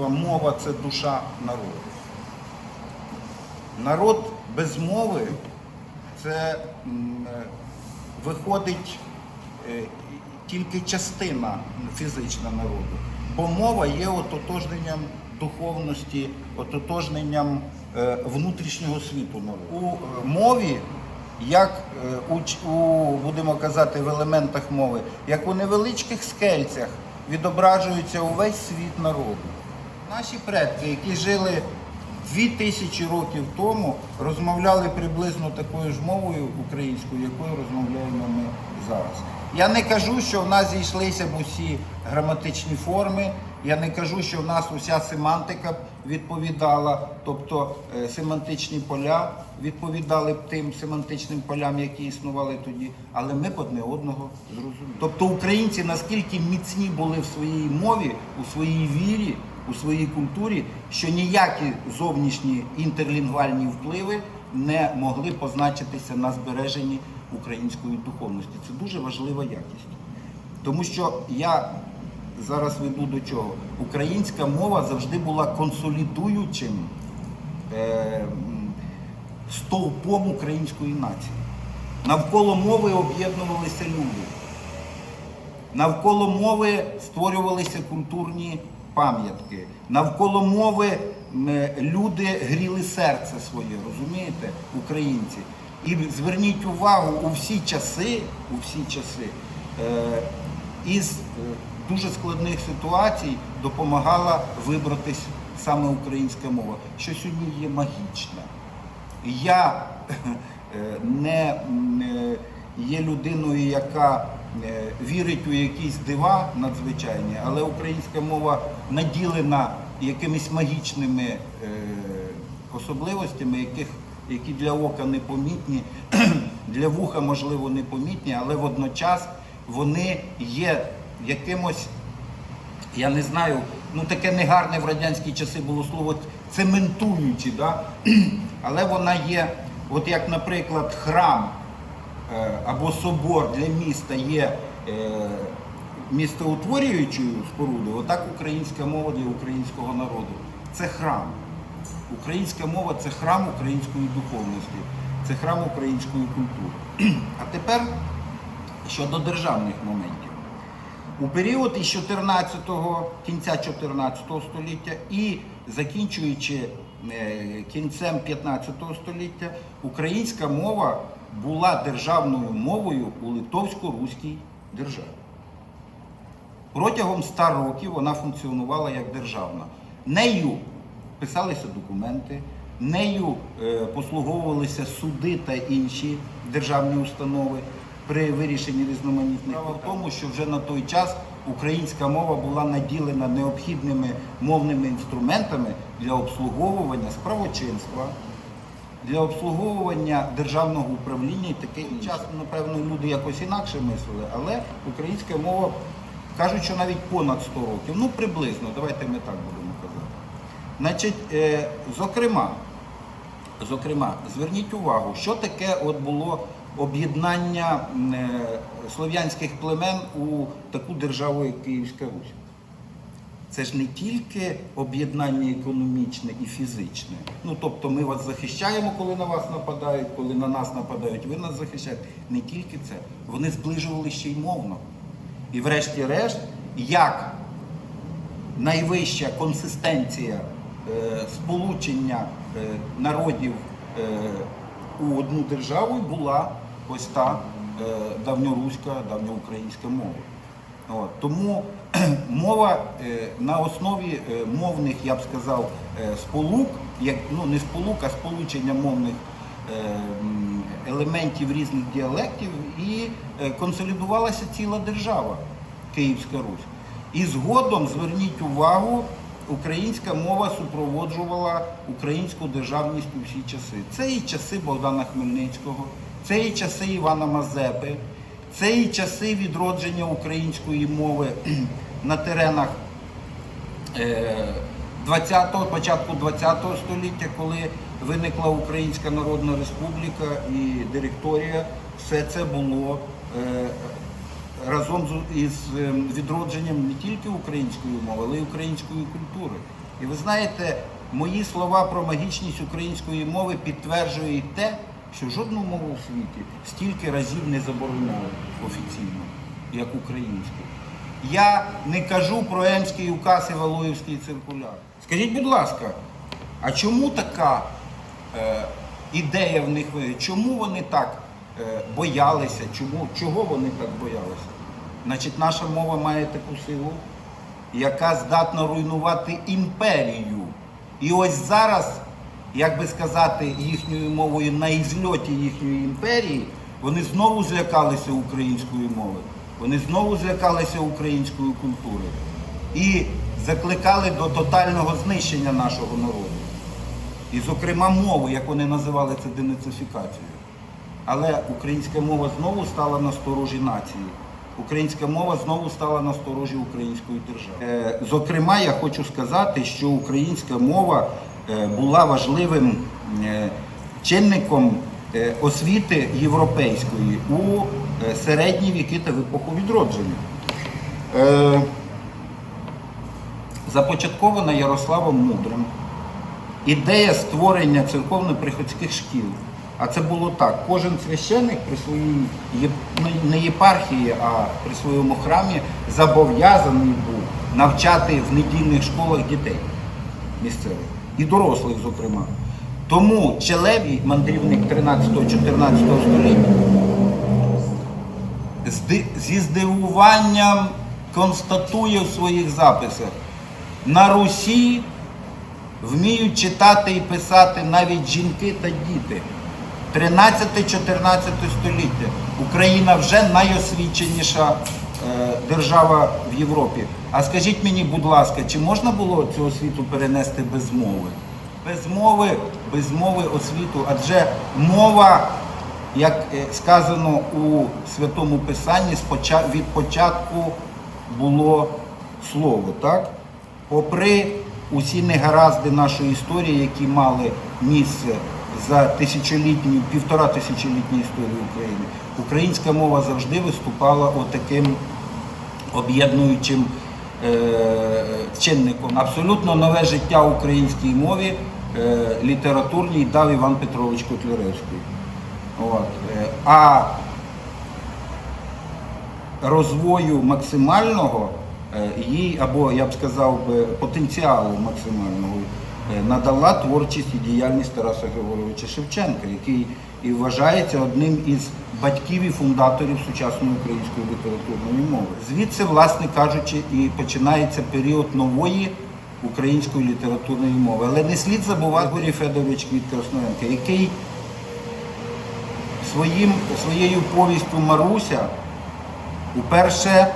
Мова це душа народу. Народ без мови це е, виходить е, тільки частина фізична народу. Бо мова є ототожненням духовності, ототожненням е, внутрішнього світу народу. У мові, як у, будемо казати, в елементах мови, як у невеличких скельцях відображується увесь світ народу. Наші предки, які жили дві тисячі років тому, розмовляли приблизно такою ж мовою українською, якою розмовляємо ми зараз. Я не кажу, що в нас зійшлися б усі граматичні форми. Я не кажу, що в нас уся семантика відповідала, тобто е, семантичні поля відповідали б тим семантичним полям, які існували тоді, але ми б одне одного зрозуміли. Тобто українці наскільки міцні були в своїй мові, у своїй вірі, у своїй культурі, що ніякі зовнішні інтерлінгвальні впливи не могли позначитися на збереженні української духовності. Це дуже важлива якість. Тому що я зараз веду до чого. Українська мова завжди була консолідуючим е, стовпом української нації. Навколо мови об'єднувалися люди. Навколо мови створювалися культурні пам'ятки. Навколо мови люди гріли серце своє, розумієте, українці. І зверніть увагу у всі часи, у всі часи е, із е, дуже складних ситуацій допомагала вибратись саме українська мова, що сьогодні є магічна. Я е, не е, є людиною, яка е, вірить у якісь дива надзвичайні, але українська мова наділена якимись магічними е, особливостями, яких, які для ока непомітні, для вуха, можливо, непомітні, але водночас вони є якимось я не знаю, ну таке негарне в радянські часи було слово цементуючи, да? але вона є, от як, наприклад, храм е, або собор для міста є е, містоутворюючою спорудою, отак українська мова для українського народу. Це храм. Українська мова це храм української духовності, це храм української культури. А тепер щодо державних моментів. У період із 14-го, кінця 14 століття і закінчуючи е, кінцем 15 століття, українська мова була державною мовою у Литовсько-Руській державі. Протягом 100 років вона функціонувала як державна. Нею писалися документи, нею е, послуговувалися суди та інші державні установи при вирішенні різноманітних Справа в тому, що вже на той час українська мова була наділена необхідними мовними інструментами для обслуговування справочинства, для обслуговування державного управління і таке інше. Час, напевно, люди якось інакше мислили, але українська мова кажуть, що навіть понад 100 років, ну приблизно, давайте ми так будемо казати. Значить, е, зокрема, зокрема, зверніть увагу, що таке от було об'єднання е, слов'янських племен у таку державу, як Київська Русь. Це ж не тільки об'єднання економічне і фізичне. Ну тобто ми вас захищаємо, коли на вас нападають, коли на нас нападають, ви нас захищаєте. Не тільки це. Вони зближували ще й мовно. І врешті-решт, як найвища консистенція е, сполучення е, народів е, у одну державу була ось та е, давньоруська, давньоукраїнська мова. От, тому мова е, на основі е, мовних, я б сказав, сполук, як, ну не сполук, а сполучення мовних елементів різних діалектів, і консолідувалася ціла держава Київська Русь. І згодом зверніть увагу, українська мова супроводжувала українську державність у всі часи. Це і часи Богдана Хмельницького, це і часи Івана Мазепи, це і часи відродження української мови на теренах е, 20-го, початку 20-го століття, коли виникла Українська Народна Республіка і директорія, все це було е, разом із е, відродженням не тільки української мови, але й української культури. І ви знаєте, мої слова про магічність української мови підтверджують те, що жодну мову у світі стільки разів не забороняли офіційно, як українську. Я не кажу про Емський указ і Валуївський циркуляр. Скажіть, будь ласка, а чому така е, ідея в них? ви- Чому вони так е, боялися? Чому, чого вони так боялися? Значить, наша мова має таку силу, яка здатна руйнувати імперію. І ось зараз, як би сказати, їхньою мовою на ізльоті їхньої імперії, вони знову злякалися української мови. Вони знову злякалися української культури і закликали до тотального знищення нашого народу. І, зокрема, мови, як вони називали це денацифікацією. Але українська мова знову стала на сторожі нації. Українська мова знову стала на сторожі української держави. Е, Зокрема, я хочу сказати, що українська мова була важливим е, чинником е, освіти європейської у е, середні віки та в епоху відродження. Е, Започаткована Ярославом Мудрим ідея створення церковно-приходських шкіл. А це було так. Кожен священник при своїй ну, не єпархії, а при своєму храмі зобов'язаний був навчати в недільних школах дітей місцевих і дорослих, зокрема. Тому Челебій, мандрівник 13-14 століття, зі здивуванням констатує в своїх записах, на Русі вміють читати і писати навіть жінки та діти. 13-14 століття. Україна вже найосвіченіша держава в Європі. А скажіть мені, будь ласка, чи можна було цю освіту перенести без мови? Без мови, без мови освіту, адже мова, як е, сказано у Святому Писанні, від початку було слово, так? Попри усі негаразди нашої історії, які мали місце за тисячолітню, півтора тисячолітню історію України, українська мова завжди виступала отаким об'єднуючим е, чинником. Абсолютно нове життя українській мові е, літературній дав Іван Петрович Котляревський. От. е, А розвою максимального їй, або я б сказав би, потенціалу максимального надала творчість і діяльність Тараса Григоровича Шевченка, який і вважається одним із батьків і фундаторів сучасної української літературної мови. Звідси, власне кажучи, і починається період нової української літературної мови. Але не слід забувати Григорій Федорович Квіт Красноєнка, який своїм, своєю повістю Маруся уперше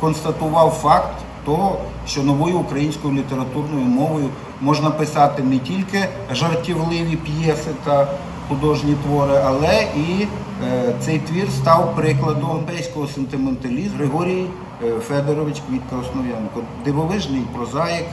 констатував факт того, що новою українською літературною мовою можна писати не тільки жартівливі п'єси та художні твори, але і е, цей твір став прикладом європейського сентименталізму Григорій е, Федорович Квітка Основ'янко, дивовижний прозаїк,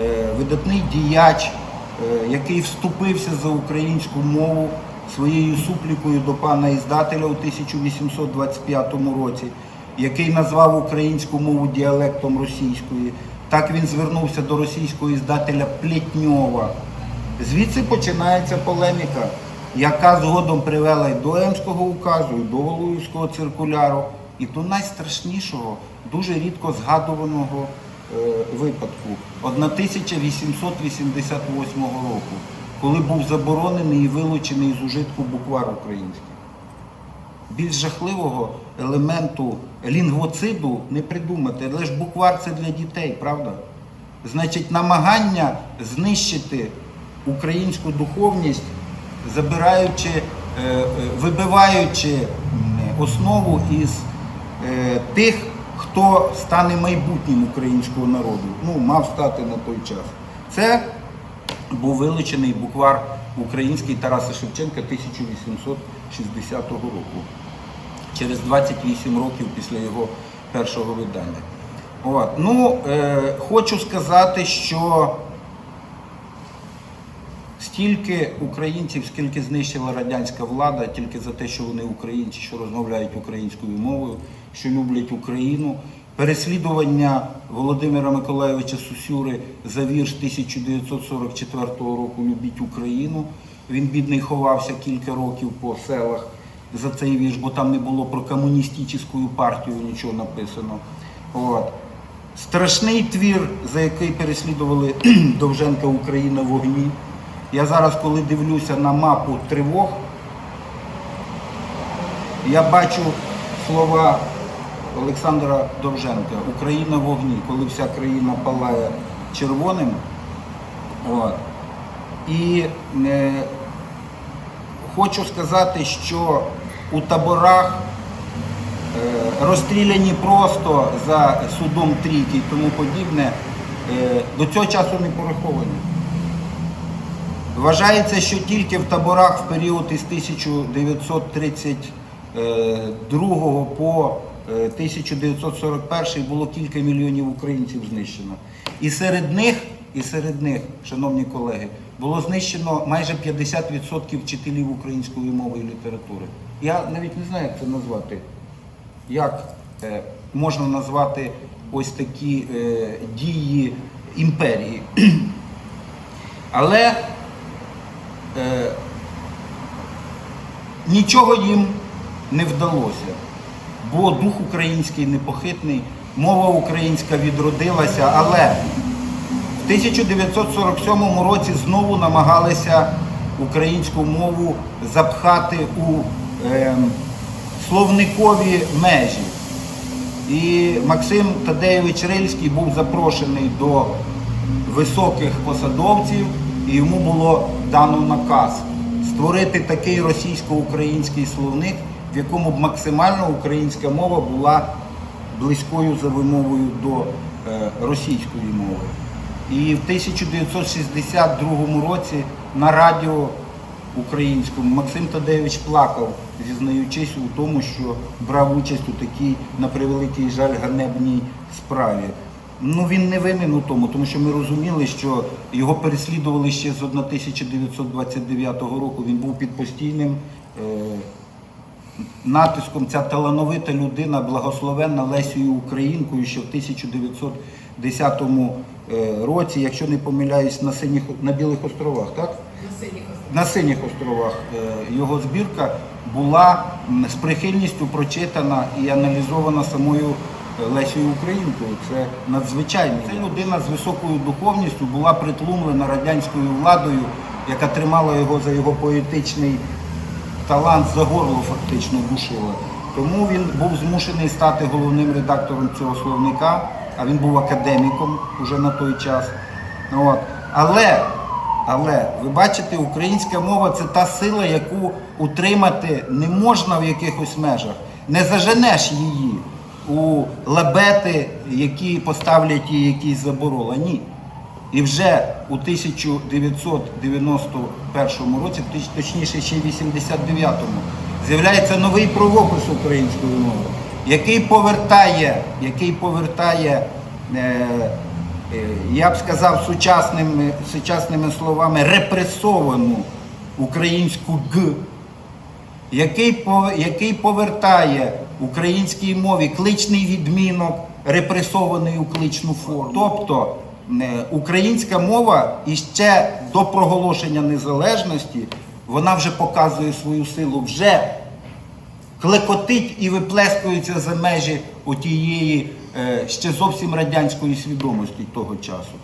е, видатний діяч, який вступився за українську мову своєю суплікою до пана іздателя у 1825 році, який назвав українську мову діалектом російської. Так він звернувся до російського іздателя Плетньова. Звідси починається полеміка, яка згодом привела і до Емського указу, і до Валуївського циркуляру, і до найстрашнішого, дуже рідко згадуваного е, випадку 1888 року, коли був заборонений і вилучений з ужитку буквар український. Більш жахливого елементу лінгвоциду не придумати, але ж буквар це для дітей, правда? Значить, намагання знищити українську духовність, забираючи, е, е, вибиваючи основу із е, тих, хто стане майбутнім українського народу. Ну, мав стати на той час. Це був вилучений буквар український Тараса Шевченка 1860 року, через 28 років після його першого видання. От. Ну, е, хочу сказати, що стільки українців, скільки знищила радянська влада, тільки за те, що вони українці, що розмовляють українською мовою, що люблять Україну, переслідування Володимира Миколайовича Сусюри за вірш 1944 року Любіть Україну. Він бідний ховався кілька років по селах за цей вірш, бо там не було про комуністичну партію нічого написано. От. Страшний твір, за який переслідували Довженка Україна вогні. Я зараз, коли дивлюся на мапу тривог, я бачу слова Олександра Довженка Україна в вогні, коли вся країна палає червоним. От. І е, хочу сказати, що у таборах е, розстріляні просто за судом трійки і тому подібне, е, до цього часу не пораховані. Вважається, що тільки в таборах в період із 1932 по е, 1941 було кілька мільйонів українців знищено. І серед них, і серед них, шановні колеги, було знищено майже 50% вчителів української мови і літератури. Я навіть не знаю, як це назвати. Як е, можна назвати ось такі е, дії імперії? Але е, нічого їм не вдалося, бо дух український непохитний, мова українська відродилася, але в 1947 році знову намагалися українську мову запхати у е, словникові межі. І Максим Тадеєвич Рильський був запрошений до високих посадовців, і йому було дано наказ створити такий російсько-український словник, в якому б максимально українська мова була близькою за вимовою до е, російської мови. І в 1962 році на радіо українському Максим Тадеєвич плакав, зізнаючись у тому, що брав участь у такій, на превеликий жаль, ганебній справі. Ну він не винен у тому, тому що ми розуміли, що його переслідували ще з 1929 року. Він був під постійним е, натиском. Ця талановита людина, благословенна Лесією Українкою, що в 1910 е, році, якщо не помиляюсь, на синіх на Білих островах, так? на синіх островах е, його збірка була з прихильністю прочитана і аналізована самою Лесією Українкою. Це надзвичайно. Це людина з високою духовністю була притлумлена радянською владою, яка тримала його за його поетичний талант за горло фактично душила. Тому він був змушений стати головним редактором цього словника, а він був академіком уже на той час. От. Але, але ви бачите, українська мова це та сила, яку утримати не можна в якихось межах. Не заженеш її у лабети, які поставлять їй якісь забороли. Ні. І вже у 1991 році, точніше ще й 89-му, з'являється новий правопис української мови, який повертає, який повертає, е, е, я б сказав сучасними, сучасними словами, репресовану українську г який, по- який повертає українській мові кличний відмінок, репресований у кличну форму. Тобто е, українська мова іще до проголошення незалежності вона вже показує свою силу, вже клекотить і виплескується за межі отієї е, ще зовсім радянської свідомості того часу.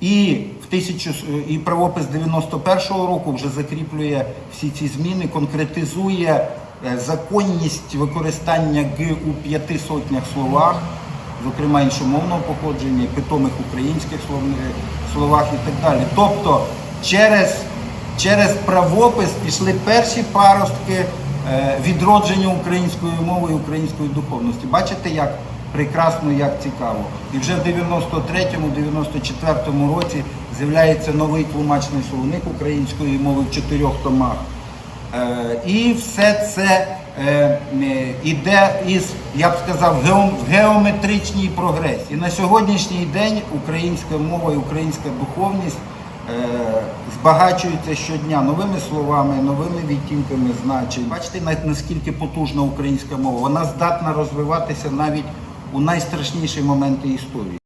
І в тисячу і правопис 91-го року вже закріплює всі ці зміни, конкретизує е, законність використання Г у п'яти сотнях словах, зокрема іншомовного походження, питомих українських словах і так далі. Тобто через, через правопис пішли перші паростки е, відродження української мови і української духовності. Бачите, як прекрасно, як цікаво. І вже в 93-му, 94-му році з'являється новий тлумачний словник української мови в чотирьох томах. Е, І все це е, е, із, я б сказав, геометричній прогресії. На сьогоднішній день українська мова і українська духовність збагачуються щодня новими словами, новими відтінками значень. Бачите, наскільки потужна українська мова. Вона здатна розвиватися навіть у найстрашніші моменти історії.